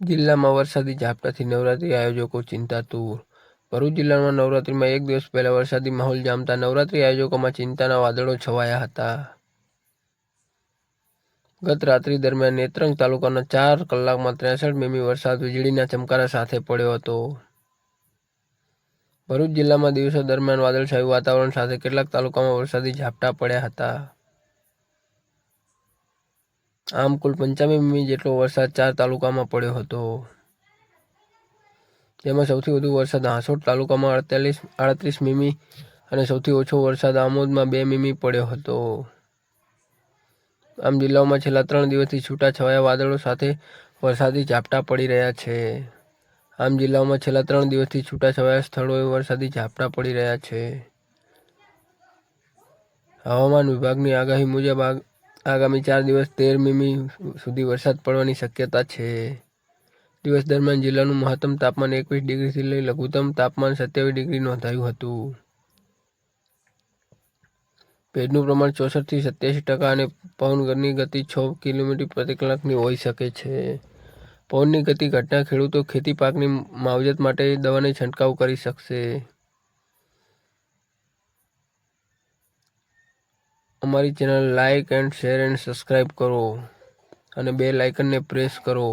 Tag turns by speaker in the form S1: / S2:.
S1: જિલ્લામાં વરસાદી ઝાપટાથી નવરાત્રી આયોજકો ચિંતાતુર. ભરૂચ જિલ્લામાં નવરાત્રીમાં એક દિવસ પહેલા વરસાદી માહોલ જામતા નવરાત્રી આયોજકોમાં ચિંતાના વાદળો છવાયા હતા. ગત રાત્રિ દરમિયાન નેત્રંગ તાલુકાના ચાર કલાકમાં ત્રેસઠ મીમી વરસાદ વીજળીના ચમકારા સાથે પડ્યો હતો. ભરૂચ જિલ્લામાં દિવસો દરમિયાન વાદળછાયું વાતાવરણ સાથે કેટલાક તાલુકામાં વરસાદી ઝાપટા પડ્યા હતા. આમ કુલ પંચાવન મીમી જેટલો વરસાદ ચાર તાલુકામાં પડ્યો હતો. જેમાં સૌથી વધુ વરસાદ હાંસોટ તાલુકામાં અડતાલીસ, આડત્રીસ મીમી અને સૌથી ઓછો વરસાદ આમોદમાં બે મીમી પડ્યો હતો. આમ જિલ્લાઓમાં છેલ્લા ત્રણ દિવસથી છૂટાછવાયા વાદળો સાથે વરસાદી ઝાપટા પડી રહ્યા છે. આમ જિલ્લાઓમાં છેલ્લા ત્રણ દિવસથી છૂટાછવાયા સ્થળોએ વરસાદી ઝાપટા પડી રહ્યા છે. હવામાન વિભાગની આગાહી મુજબ આગામી ચાર દિવસ તેર મીમી સુધી વરસાદ પડવાની શક્યતા છે. દિવસ દરમિયાન જિલ્લાનું મહત્તમ તાપમાન એકવીસ ડિગ્રીથી લઈ લઘુત્તમ તાપમાન સત્યાવીસ ડિગ્રી નોંધાયું હતું. ભેજનું પ્રમાણ ચોસઠથી સત્યાસી ટકા અને પવનની ગતિ છ કિલોમીટર પ્રતિ કલાકની હોઈ શકે છે. પવનની ગતિ ઘટના ખેડૂતો ખેતી પાકની માવજત માટે દવાને છંટકાવ કરી શકશે. અમારી channel like and share and subscribe કરો અને બે લાઇકનને પ્રેસ કરો.